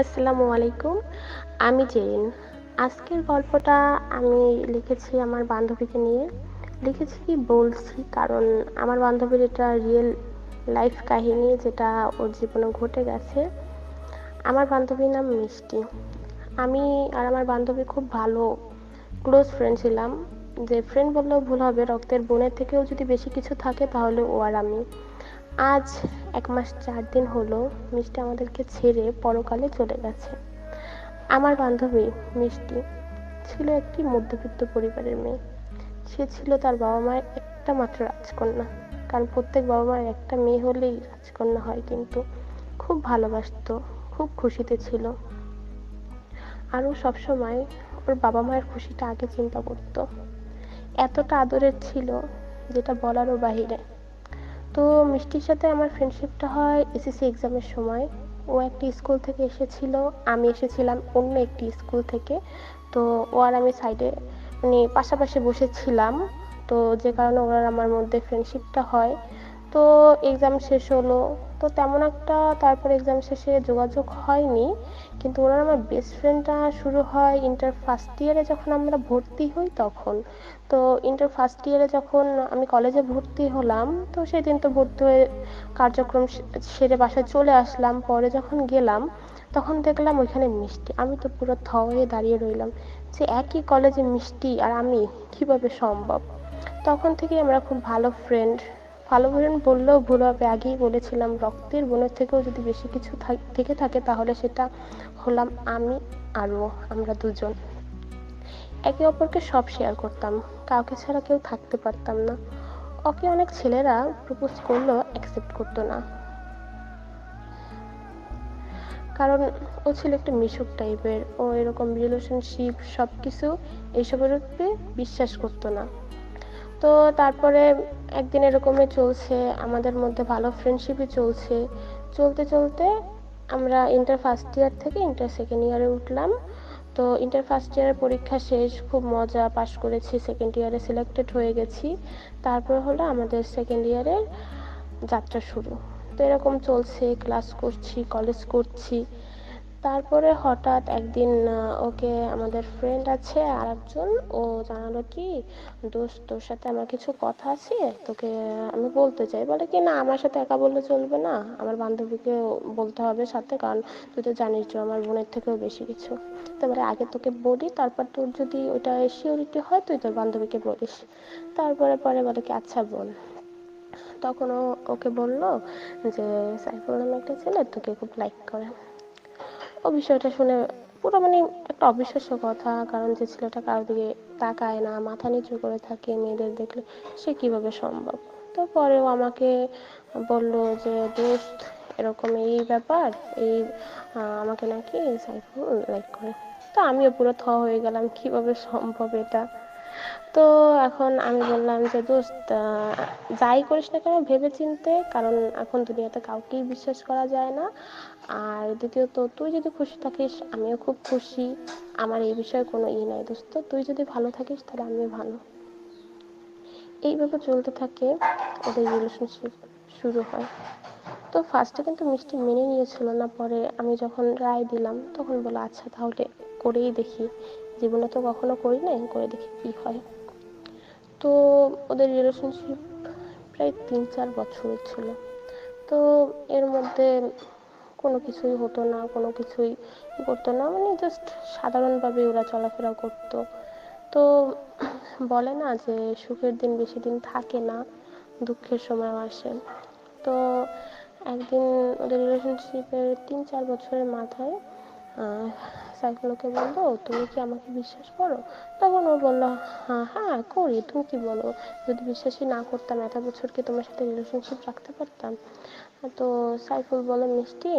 আসসালামু আলাইকুম, আমি জেরিন। আজকের গল্পটা আমি লিখেছি আমার বান্ধবীকে নিয়ে। লিখেছি কি বলছি, কারণ আমার বান্ধবীর এটা রিয়েল লাইফ কাহিনী যেটা ওর জীবনে ঘটে গেছে। আমার বান্ধবীর নাম মিষ্টি। আমি আর আমার বান্ধবী খুব ভালো ক্লোজ ফ্রেন্ড ছিলাম। যে ফ্রেন্ড বললেও ভুল হবে, রক্তের বোনের থেকেও যদি বেশি কিছু থাকে তাহলে ও আর আমি। আজ এক মাস চার দিন হলো মিষ্টি আমাদেরকে ছেড়ে পরকালে চলে গেছে। আমার বান্ধবী মিষ্টি ছিল একটি মধ্যবিত্ত পরিবারের মেয়ে। সে ছিল তার বাবা মায়ের একটা মাত্র রাজকন্যা। কারণ প্রত্যেক বাবা মায়ের একটা মেয়ে হলেই রাজকন্যা হয় কিন্তু খুব ভালোবাসতো, খুব খুশিতে ছিল। আরও সবসময় ওর বাবা মায়ের খুশিটা আগে চিন্তা করতো। এতটা আদরের ছিল যেটা বলারও বাহিরে। তো মিষ্টির সাথে আমার ফ্রেন্ডশিপটা হয় এসএসসি এক্সামের সময়। ও একটি স্কুল থেকে এসেছিল, আমি এসেছিলাম অন্য একটি স্কুল থেকে। তো ও আর আমি সাইডে মানে পাশাপাশি বসেছিলাম। তো যে কারণে ওর আমার মধ্যে ফ্রেন্ডশিপটা হয়। তো এক্সাম শেষ হলো তো তেমন একটা তারপর এক্সাম শেষে যোগাযোগ হয়নি। কিন্তু ওনার আমার বেস্ট ফ্রেন্ডটা শুরু হয় ইন্টার ফার্স্ট ইয়ারে যখন আমরা ভর্তি হই তখন। তো ইন্টার ফার্স্ট ইয়ারে যখন আমি কলেজে ভর্তি হলাম, তো সেদিন তো ভর্তি হয়ে কার্যক্রম সেরে বাসায় চলে আসলাম। পরে যখন গেলাম, তখন দেখলাম ওইখানে মিষ্টি। আমি তো পুরো থ হয়ে দাঁড়িয়ে রইলাম যে একই কলেজে মিষ্টি আর আমি কীভাবে সম্ভব? তখন থেকে আমরা খুব ভালো ফ্রেন্ড ভালো ফ্রেন্ড বললেও ভুল হবে। আগেই বলেছিলাম, রক্তের বোনের থেকেও যদি বেশি কিছু থেকে থাকে তাহলে সেটা হলাম আমি আরও আমরা দুজন। একে অপরকে সব শেয়ার করতাম। কাউকে ছাড়া কেউ থাকতে পারতাম না। ওকে অনেক ছেলেরা প্রপোজ করলেও অ্যাকসেপ্ট করতো না। কারণ ও ছিল একটা মিশুক টাইপের ও এরকম রিলেশনশিপ সব কিছু এইসবের উপরে বিশ্বাস করতো না। তো তারপরে একদিন এরকমই চলছে, আমাদের মধ্যে ভালো ফ্রেন্ডশিপই চলছে। চলতে চলতে আমরা ইন্টার ফার্স্ট ইয়ার থেকে ইন্টার সেকেন্ড ইয়ারে উঠলাম। তো ইন্টার ফার্স্ট ইয়ারের পরীক্ষা শেষ, খুব মজা পাশ করেছি সেকেন্ড ইয়ারে সিলেক্টেড হয়ে গেছি। তারপর হলো আমাদের সেকেন্ড ইয়ারের যাত্রা শুরু। তো এরকম চলছে ক্লাস করছি কলেজ করছি। তারপরে হঠাৎ একদিন ওকে আমাদের ফ্রেন্ড আছে আর একজন ও জানালো কি, দোস্ত, তোর সাথে আমার কিছু কথা আছে? তোকে আমি বলতে চাই। বলে কি, না, আমার সাথে একা বললে চলবে না। আমার বান্ধবীকে বলতে হবে সাথে, কারণ তুই তো জানিস যে আমার বোনের থেকেও বেশি কিছু। তারপরে আগে তোকে বলি, তারপর তোর যদি ওটা সিওরিটি হয়, তুই তোর বান্ধবীকে বলিস। তারপরে পরে বলে কি আচ্ছা বল। তখন ওকে বলল যে, সাইফুল নামে একটা ছেলে, তোকে খুব লাইক করে। ও বিষয়টা শুনে পুরো মানে একটা অবিশ্বাস্য কথা। কারণ যে ছেলেটা কারোর দিকে তাকায় না, মাথা নিচু করে থাকে, মেয়েদের দেখলে সে কীভাবে সম্ভব? তো পরেও আমাকে বলল যে, দোস্ত, এরকম এই ব্যাপার, এই আমাকে নাকি সাইফুল লাইক করে। তো আমিও পুরো থ হয়ে গেলাম, কীভাবে সম্ভব এটা? তো এখন আমি বললাম যে, দোস্ত যাই করিস না কেন ভেবে চিনতে কারণ এখন দুনিয়াতে কাউকেই বিশ্বাস করা যায় না। আর দ্বিতীয়ত, তুই যদি খুশি থাকিস, আমিও খুব খুশি। আমার এই বিষয়ে কোনো ই নাই, দোস্ত। তুই যদি ভালো থাকিস, তাহলে আমিও ভালো। এইভাবে চলতে থাকে, ওদের রিলেশনশিপ শুরু হয়। তো ফার্স্টে কিন্তু মিষ্টি মেনে নিয়েছিল না, পরে আমি যখন রায় দিলাম, তখন বলো আচ্ছা তাহলে করেই দেখি। জীবনে তো কখনো করি নাই, করে দেখি কী হয়। তো ওদের রিলেশনশিপ প্রায় তিন চার বছরের ছিল। তো এর মধ্যে কোনো কিছুই হতো না, কোনো কিছুই করতো না মানে জাস্ট সাধারণভাবে ওরা চলাফেরা করতো। তো বলে না যে সুখের দিন বেশি দিন থাকে না, দুঃখের সময় আসে। তো একদিন ওদের রিলেশনশিপের তিন চার বছরের মাথায় সাইফুলকে বলল, তুমি কি আমাকে বিশ্বাস করো? তখন ও বলল হ্যাঁ হ্যাঁ করি। তুমি কি বলো? যদি বিশ্বাসই না করতাম, এত বছর কি তোমার সাথে রিলেশনশিপ রাখতে পারতাম? তো সাইফুল বলে মিষ্টি,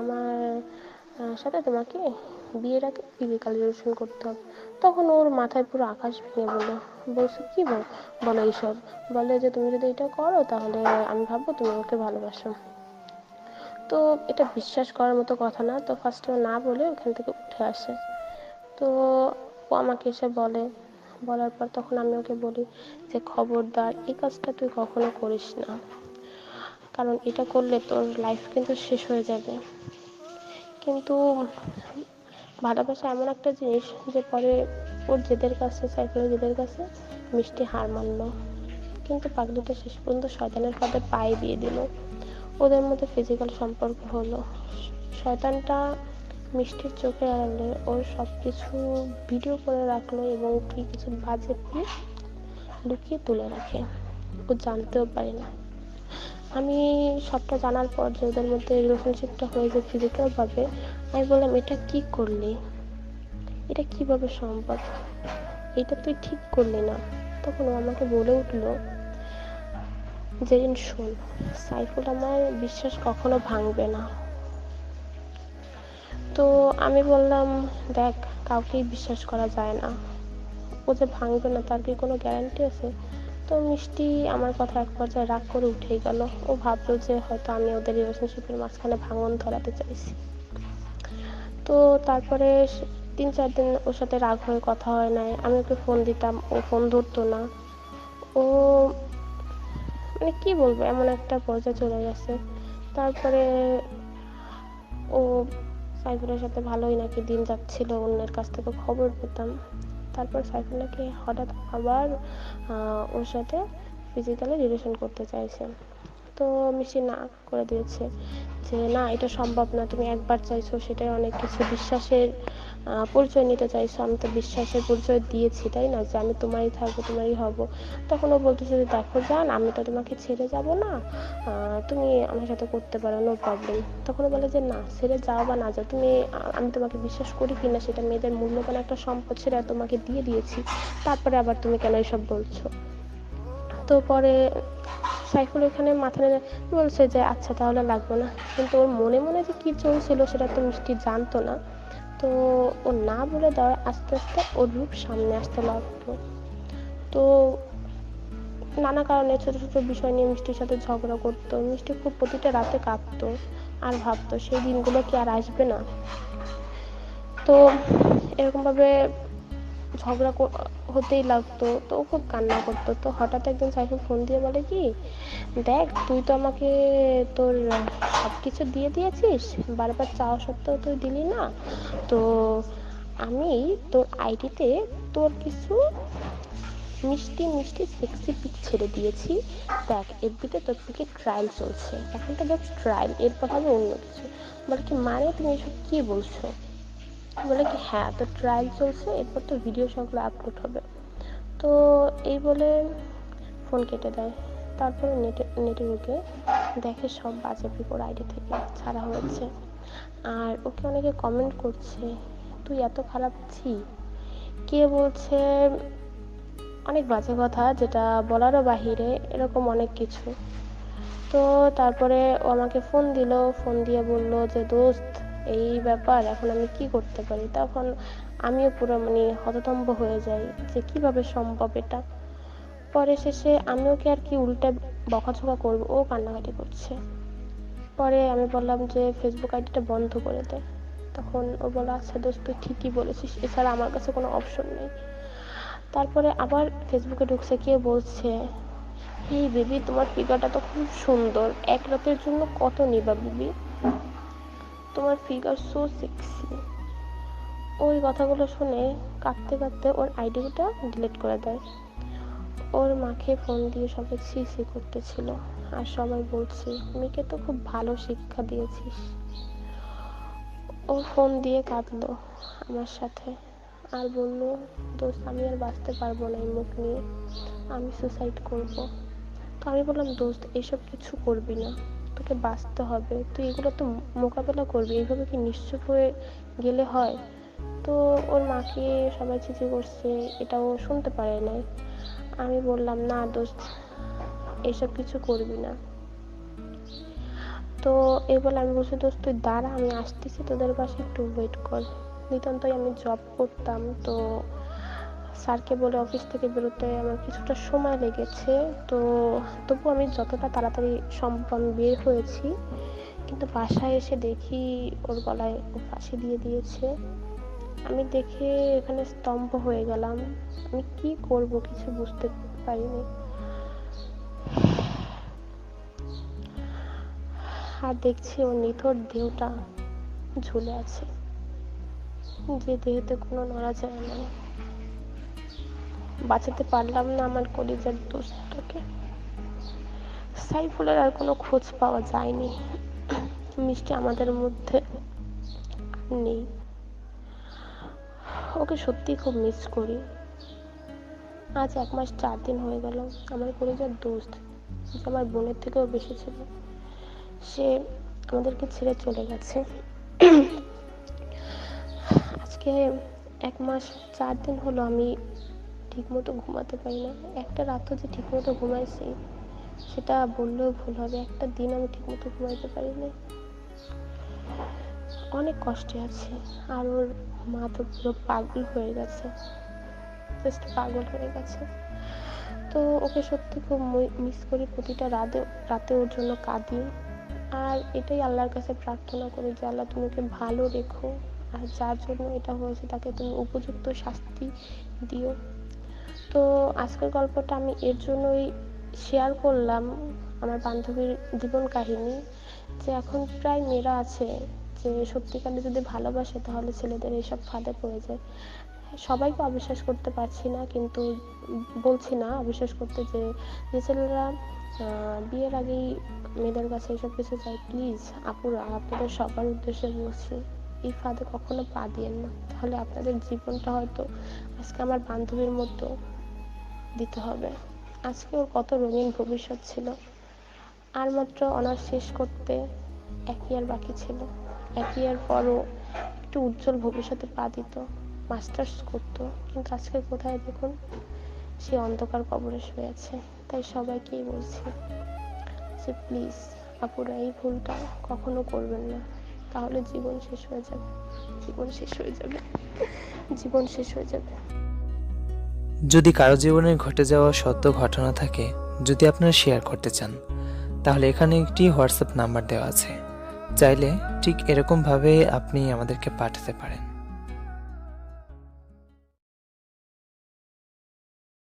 আমার সাথে তোমাকে বিয়ের আগে ফিজিক্যাল রিলেশন করতে হবে। তখন ওর মাথায় পুরো আকাশ ভেঙে বলল বলছো, কি বলো এইসব। বলে যে, তুমি যদি এটা করো, তাহলে আমি ভাববো তুমি ওকে ভালোবাসো। তো এটা বিশ্বাস করার মতো কথা না। তো ফার্স্টে না বলে ওখান থেকে উঠে আসে। তো ও আমাকে এসে বলে। বলার পর তখন আমি ওকে বলি যে, খবরদার, এই কাজটা তুই কখনো করিস না। কারণ এটা করলে তোর লাইফ কিন্তু শেষ হয়ে যাবে। কিন্তু ভালোবাসা এমন একটা জিনিস যে পরে ওর জেদের কাছে সাইফুলের জেদের কাছে মিষ্টি হার মানলো। কিন্তু পাগলিটা শেষ পর্যন্ত শয়তানের ফাঁদে পায়ে দিয়ে দিল। ওদের মধ্যে ফিজিক্যাল সম্পর্ক হলো। শয়তানটা মিষ্টির চোখে আড়ালে ওর সব কিছু ভিডিও করে রাখল এবং কি কিছু বাজে লুকিয়ে তুলে রাখে। ও জানতেও পারে না। আমি সবটা জানার পর যে ওদের মধ্যে রিলেশনশিপটা হয়ে যায় ফিজিক্যালভাবে আমি বললাম, এটা কি করলি? এটা কীভাবে সম্ভব? এটা তুই ঠিক করলি না। তখন ও আমাকে বলে উঠল যেদিন শোন সাইফুল আমার বিশ্বাস কখনো ভাঙবে না। তো আমি বললাম, দেখ, কাউকেই বিশ্বাস করা যায় না। ও যে ভাঙবে না, তার কি কোনো গ্যারান্টি আছে? তো মিষ্টি আমার কথা এক পর্যায়ে রাগ করে উঠেই গেল। ও ভাবলো যে হয়তো আমি ওদের রিলেশনশিপের মাঝখানে ভাঙন ধরাতে চাইছি। তো তারপরে তিন চার দিন ওর সাথে রাগ হয়ে কথা হয় নাই। আমি ওকে ফোন দিতাম, ও ফোন ধরতো না। ও মানে কি বলব, এমন একটা পর্যায়ে চলে গেছে। তারপরে ও সাইফুলের সাথে ভালোই নাকি দিন যাচ্ছিল, অন্যের কাছ থেকে খবর পেতাম। তারপর সাইফুল নাকি হঠাৎ আবার ওর সাথে ফিজিক্যালি রিলেশন করতে চাইছে। তো মিশি না করে দিয়েছে যে, না, এটা সম্ভব না, তুমি একবার চাইছো, সেটাই অনেক কিছু বিশ্বাসের পরিচয় নিতে চাইছো, আমি তো বিশ্বাসের পরিচয় দিয়েছি, তাই না? যে আমি তোমারই থাকব, তোমারই হব। তখন ও বলতেছে যে, দেখো যান আমি তো তোমাকে ছেড়ে যাব না। তুমি আমার সাথে করতে পারো নো প্রবলেম তখন ও বলে যে, না, ছেড়ে যাও বা না যাও, তুমি, আমি তোমাকে বিশ্বাস করি কি না, সেটা মেয়েদের মূল্যবান একটা সম্পদ সেটা তোমাকে দিয়ে দিয়েছি। তারপরে আবার তুমি কেন এসব বলছো? তো পরে সাইফুল এখানে মাথা নেড়ে বলছে যে আচ্ছা তাহলে লাগবে না। কিন্তু ওর মনে মনে যে কী চলছিল, সেটা তো মিষ্টি জানতো না। তো ও না বলে দেওয়ায় আস্তে আস্তে ওর রূপ সামনে আসতে লাগল। তো নানা কারণে ছোটো ছোটো বিষয় নিয়ে মিষ্টির সাথে ঝগড়া করতো। মিষ্টি খুব প্রতিটা রাতে কাঁদতো আর ভাবতো সেই দিনগুলো কি আর আসবে না। তো এরকমভাবে ঝগড়া হতেই লাগতো, তো খুব কান্না করতো। তো হঠাৎ একদিন সাইফুল ফোন দিয়ে বলে কি, দেখ, তুই তো আমাকে তোর সব কিছু দিয়ে দিয়েছিস, বারবার চাওয়া সত্ত্বেও তুই দিলি না। তো আমি তোর আইডিতে তোর কিছু মিষ্টি মিষ্টি সেক্সি পিক ছেড়ে দিয়েছি। দেখ এফবিতে তোর পিকে ট্রায়াল চলছে। এখন তো দেখ ট্রায়াল এরপর হবে অন্য কিছু। বলে কি মানে তুমি এসব কি বলছো? বলে কি হ্যাঁ তো ট্রায়াল চলছে, এরপর তো ভিডিও সবগুলো আপলোড হবে। তো এই বলে ফোন কেটে দেয়। তারপরে নেটে নেটে ঢুকে দেখে সব বাজে পিপোর আইডি থেকে ছাড়া হয়েছে। আর ওকে অনেকে কমেন্ট করছে, তুই এত খারাপ ছি? কে বলছে, অনেক বাজে কথা, যেটা বলারও বাহিরে, এরকম অনেক কিছু। তো তারপরে ও আমাকে ফোন দিল ফোন দিয়ে বলল যে, দোস্ত এই ব্যাপার, এখন আমি কি করতে পারি? তখন আমিও পুরো মানে হততম্ব হয়ে যাই যে কীভাবে সম্ভব এটা। পরে শেষে আমিও কি আর কি উল্টে বকাঝকা করব? ও কান্নাকাটি করছে। পরে আমি বললাম যে ফেসবুক আইডিটা বন্ধ করে দে। তখন ও বলল আচ্ছা দোস্ত, তুই ঠিকই বলেছিস। এছাড়া আমার কাছে কোনো অপশন নেই। তারপরে আবার ফেসবুকে ঢুকছে কেউ বলছে, এই বেবি, তোমার ফিগারটা তো খুব সুন্দর। এক রাতের জন্য কত নিবা, বেবি? তোমার ফিগার সো সেক্সি ওই কথাগুলো শুনে কাঁদতে কাঁদতে ওর আইডিটা ডিলিট করে দেয়। ওর মাকে ফোন দিয়ে সবাই সি সি করতেছিল। আর সবাই বলছে, মেয়েকে তো খুব ভালো শিক্ষা দিয়েছিস। ও ফোন দিয়ে কাঁদলো আমার সাথে। আর বলল, দোস্ত, আমি আর বাঁচতে পারব না এই মুখ নিয়ে। আমি সুসাইড করব। তো আমি বললাম, দোস্ত, এসব কিছু করবি না। তোকে বাঁচতে হবে। তুই এগুলো তো মোকাবেলা করবি। এইভাবে কি নিশ্চুপ হয়ে গেলে হয়? তো ওর মাকে সবাই চিঠি করছে, এটাও শুনতে পারে নাই। আমি বললাম, না দোস্ত, এসব কিছু করবি না। তো এবার আমি বলছি, দোস্ত, তুই দাঁড়া, আমি আসতেছি, তোদের পাশে একটু ওয়েট কর। নিতান্তই আমি জব করতাম, তো স্যারকে বলে অফিস থেকে বেরোতে আমার কিছুটা সময় লেগেছে। তো তবু আমি যতটা তাড়াতাড়ি সম্ভব আমি বের হয়েছি। কিন্তু বাসায় এসে দেখি ওর গলায় ও ফাঁসি দিয়ে দিয়েছে। আমি দেখে এখানে স্তম্ভ হয়ে গেলাম। আমি কি করব কিছু বুঝতে পারিনি। আর দেখছি ওর নিথর দেহটা ঝুলে আছে। যে দেহেতে কোনো নড়াচড়া নেই। বাঁচাতে পারলাম না আমার কলিজার দোস্তটাকে সাইফুলের আর কোনো খোঁজ পাওয়া যায়নি। মিষ্টি আমাদের মধ্যে নেই। ওকে সত্যি খুব মিস করি। আজ এক মাস চার দিন হয়ে গেল, আমার কলিজার দোস্ত, যে আমার বোনের থেকেও বেশি ছিল, সে আমাদেরকে ছেড়ে চলে গেছে। আজকে এক মাস চার দিন হলো আমি ঠিকমতো ঘুমাতে পারি না। একটা রাতও যে ঠিকমতো ঘুমাইছি, সেটা বললেও ভুল হবে। একটা দিন আমি ঠিকমতো ঘুমাইতে পারি না অনেক কষ্টে আছে, আর ওর মা তো পুরো পাগল হয়ে গেছে। জাস্ট পাগল হয়ে গেছে। তো ওকে সত্যি খুব মিস করি, প্রতিটা রাতে রাতে ওর জন্য কাঁদি। আর এটাই আল্লাহর কাছে প্রার্থনা করি যে, আল্লাহ, তুমি ওকে ভালো রেখো। আর যার জন্য এটা হয়েছে, তাকে তুমি উপযুক্ত শাস্তি দিও। তো আজকের গল্পটা আমি এর জন্যই শেয়ার করলাম আমার বান্ধবীর জীবন কাহিনী, যে এখন প্রায় মেয়েরা আছে যে সত্যিকারে যদি ভালোবাসে তাহলে ছেলেদের এইসব ফাঁদে পড়ে যায়। সবাইকে অবিশ্বাস করতে পারছি না, কিন্তু বলছি না অবিশ্বাস করতে যে যে ছেলেরা বিয়ের আগেই মেয়েদের কাছে এইসব কিছু চাই প্লিজ আপুরা, আপনাদের সবার উদ্দেশ্যে বলছি, এই ফাঁদে কখনো পা দিয়েন না। তাহলে আপনাদের জীবনটা হয়তো আজকে আমার বান্ধবীর মতো দিতে হবে। আজকে ওর কত রঙিন ভবিষ্যৎ ছিল। আর মাত্র অনার্স শেষ করতে এক ইয়ার বাকি ছিল। এক ইয়ার পরও একটু উজ্জ্বল ভবিষ্যতে পা দিত। মাস্টার্স করতো, কিন্তু আজকে কোথায় দেখুন? সে অন্ধকার কবরে শুয়ে আছে। তাই সবাইকেই বলছি যে প্লিজ, আপুরা, এই ভুলটা কখনো করবেন না। তাহলে জীবন শেষ হয়ে যাবে। জীবন শেষ হয়ে যাবে। জীবন শেষ হয়ে যাবে। যদি কারও জীবনে ঘটে যাওয়া সত্য ঘটনা থাকে, যদি আপনারা শেয়ার করতে চান, তাহলে এখানে একটি হোয়াটসঅ্যাপ নাম্বার দেওয়া আছে। চাইলে ঠিক এরকমভাবে আপনি আমাদেরকে পাঠাতে পারেন।